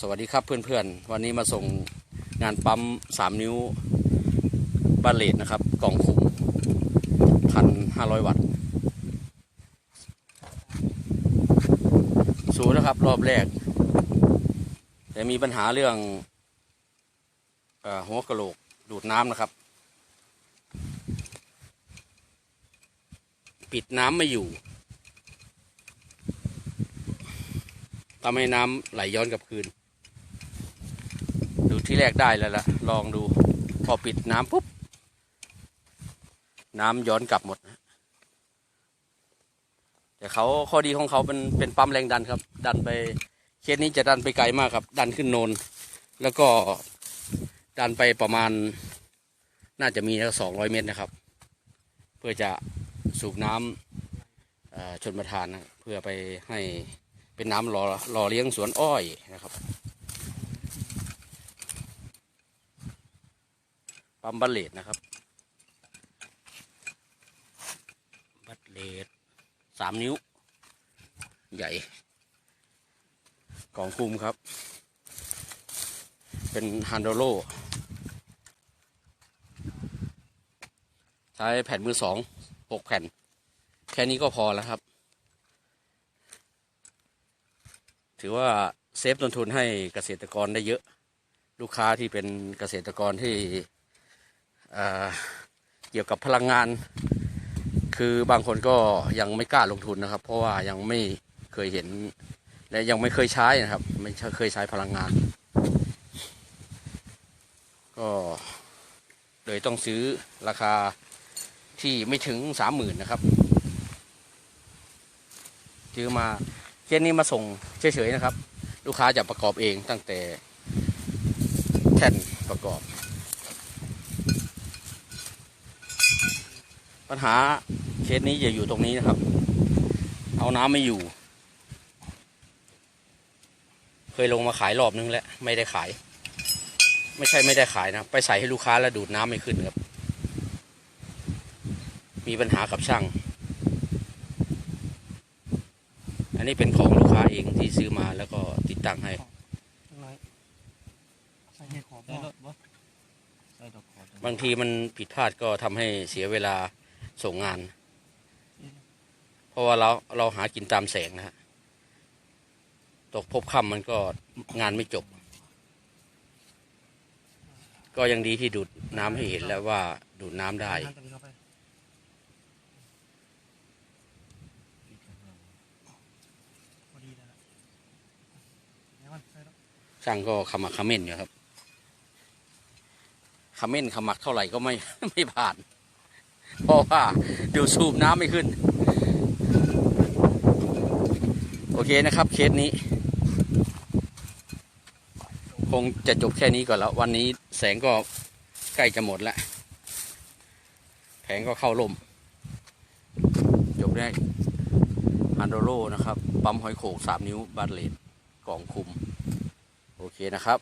สวัสดีครับเพื่อนๆ วันนี้มาส่งงานปั๊มสามนิ้วบาเลตนะครับ กล่องคุมพันห้าร้อยวัตต์สูนะครับ รอบแรก แต่มีปัญหาเรื่องอหัวกระโหลกดูดน้ำนะครับ ปิดน้ำไม่อยู่ ทำให้น้ำไหลย้อนกลับคืน ดูที่แรกได้แล้วล่ะ ลองดู พอปิดน้ำปุ๊บ น้ำย้อนกลับหมดนะแต่เขาข้อดีของเขาเป็นเป็นปั๊มแรงดันครับ ดันไปเคสนี้จะดันไปไกลมากครับ ดันขึ้นโนน แล้วก็ดันไปประมาณ น่าจะมีสองร้อยเมตรนะครับ เพื่อจะสูบน้ำชนประทานนะเพื่อไปให้ เป็นน้ำหล่อหล่อเลี้ยงสวนอ้อยนะครับปั๊มบัลเลตนะครับ บัลเลตสามนิ้ว ใหญ่ กล่องคุมครับ เป็นฮันโดโลใช้แผ่นมือสองหกแผ่น แค่นี้ก็พอแล้วครับ ถือว่าเซฟต้นทุนให้เกษตรกรได้เยอะ ลูกค้าที่เป็นเกษตรกรที่เเกี่ยวกับพลังงาน คือบางคนก็ยังไม่กล้าลงทุนนะครับ เพราะว่ายังไม่เคยเห็น และยังไม่เคยใช้นะครับ ไม่เคยใช้พลังงาน ก็เลยต้องซื้อราคาที่ไม่ถึงสามหมื่นนะครับซื้อมาเคสนี้มาส่ง เฉยๆนะครับ ลูกค้าจะประกอบเองตั้งแต่แท่นประกอบ ปัญหาเคสนี้จะอยู่ตรงนี้นะครับ เอาน้ำไม่อยู่ เคยลงมาขายรอบนึงแล้วไม่ได้ขาย ไม่ใช่ไม่ได้ขายนะ ไปใส่ให้ลูกค้าแล้วดูดน้ำไม่ขึ้นครับ มีปัญหากับช่าง อั นนี้เป็นของลูกค้าเองที่ซื้อมาแล้วก็ติดตั้งให้ใส่ขอบบางทีมันผิดพลาดก็ทำให้เสียเวลาส่งงาน เพราะว่าเราเราหากินตามแสงนะฮะตกพบค่ำมันก็งานไม่จบ ก็ยังดีที่ดูดน้ำให้เห็นแล้วว่าดูดน้ำได้พอดีแล้วล่ะเดี๋ยวก่อนใส่แล้ว ช่างก็ขมักขม้นอยู่ครับขม้นขมักเท่าไหร่ก็ไม่ไม่ผ่าน เพราะว่าเดูดสูบน้ำไม่ขึ้น โอเคนะครับเคสนี้ คงจะจบแค่นี้ก่อนแล้ว วันนี้แสงก็ใกล้จะหมดแล้ว แผงก็เข้าลม จบได้ฮันโดโลนะครับ ปั๊มหอยโขงสามนิ้วบาร์เลต กล่องคุม โอเคนะครับ